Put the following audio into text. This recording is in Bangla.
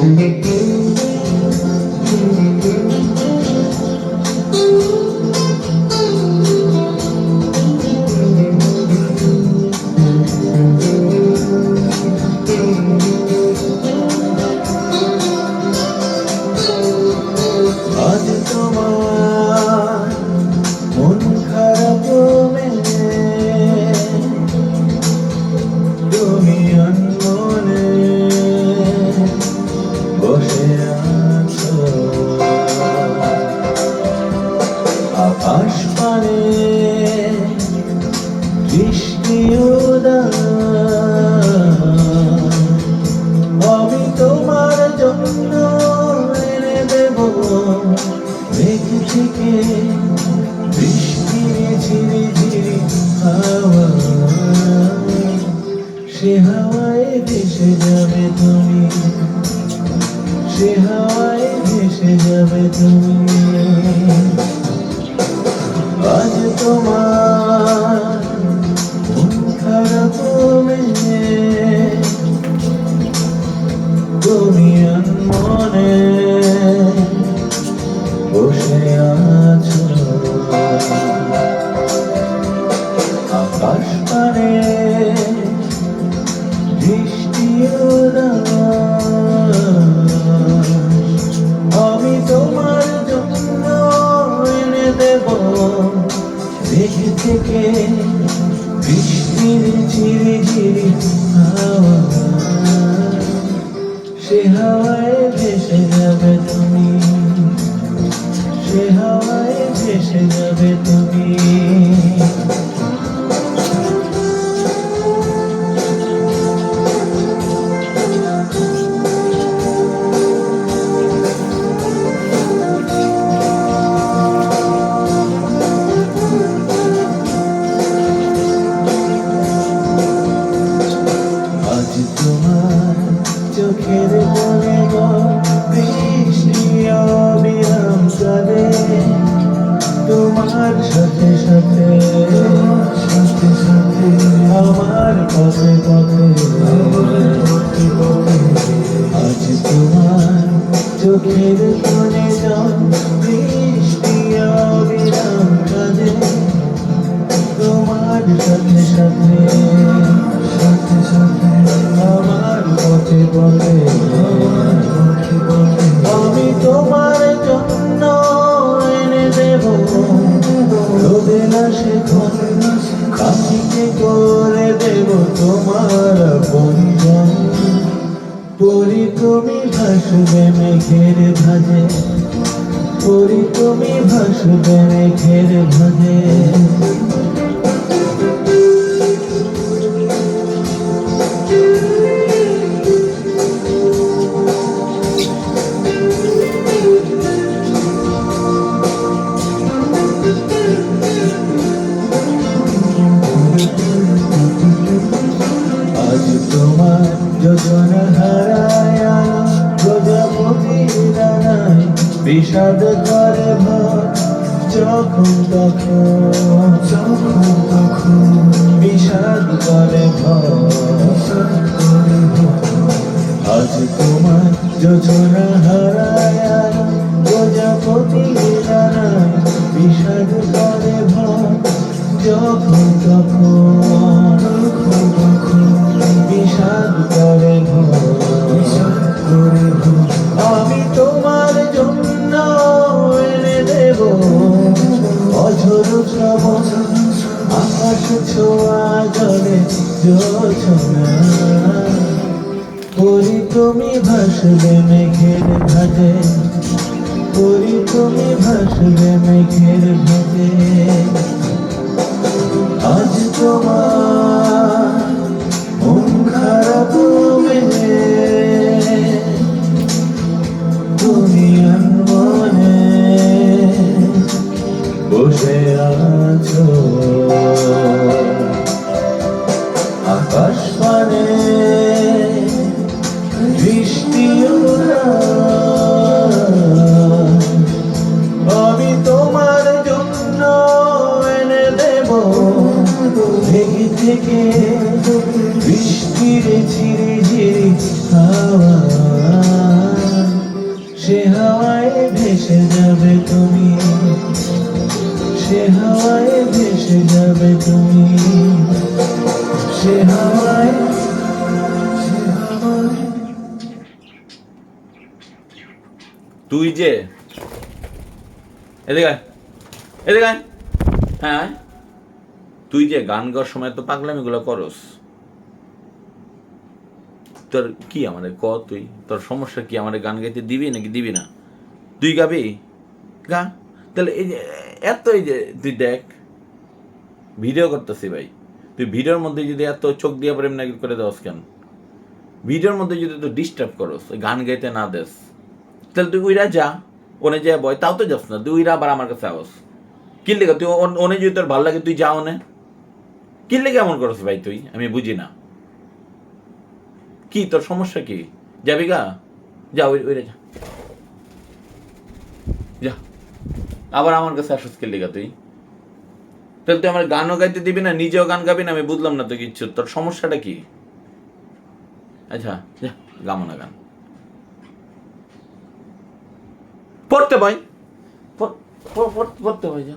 Thank you. থেকে বৃষ্টি ঝিরি ঝিরি হাওয়া সে হাওয়ায় ভেসে যাবে তুমি, সে হাওয়ায় ভেসে যাবে তুমি। আজ তোমার থেকে বৃষ্টির ঝিরি ঝিরি হাওয়া সে হাওয়ায় তুমি ভাসবে মেঘের ভাজে পরি তুমি ভাসবে মেঘের ভাজে যোজনা হার বিষাদ করে যখন তখন যখন তখন বিষাদ করে আজ তোমার যোজনা হারায় প্রজাপতি ছোঁয়া জলে জোছনা পরি তুমি ভাসলে মেঘের ভাজে পরি তুমি ভাসলে মেঘের ভাজে আজ তোমার নিজেকে বৃষ্টির ঝিরে ঝিরে হাওয়া। সে হাওয়ায় ভেসে যাবে তুমি। সে হাওয়ায় ভেসে যাবে তুমি। সে হাওয়ায় তুই যে, এদিকে এদিকে হ্যাঁ তুই যে গান গাওয়ার সময় তো পাগলামিগুলো করস। তোর কি আমারে ক তুই? তোর সমস্যা কি? আমারে গান গাইতে দিবি নাকি দিবি না? তুই গাবি? গা। তাহলে এই যে, এত এই যে, তুই দেখ, ভিডিও করতেছি ভাই। তুই ভিডিওর মধ্যে যদি এত চোখ দিয়ে প্রেম নাকি করে দেওয়াস কেন? ভিডিওর মধ্যে যদি তুই ডিস্টার্ব করস গান গাইতে না দেস, তাহলে তুই উইরা যা, ওনে যা বয়, তাও তো যাস না, তুই উইরা আবার আমার কাছে আওস। কি লেগে তুই ওনে যদি তোর ভালো লাগে, তুই যা ওনে কি লেগে এমন করছ ভাই তুই? আমি বুঝি না। কি, তোর সমস্যা কি? যাবি গা? যা, ওই ওইরা যা। আবার আমার কাছে আসস কি লেগা তুই? তাহলে তুই আমার গানও গাইতে দিবি না, নিজেও গান গাবি না, আমি বুঝলাম না তো কিচ্ছু। তোর সমস্যাটা কি? আচ্ছা যা, গামো না গান। পড়তে ভাই। পড়তে ভাই, যা।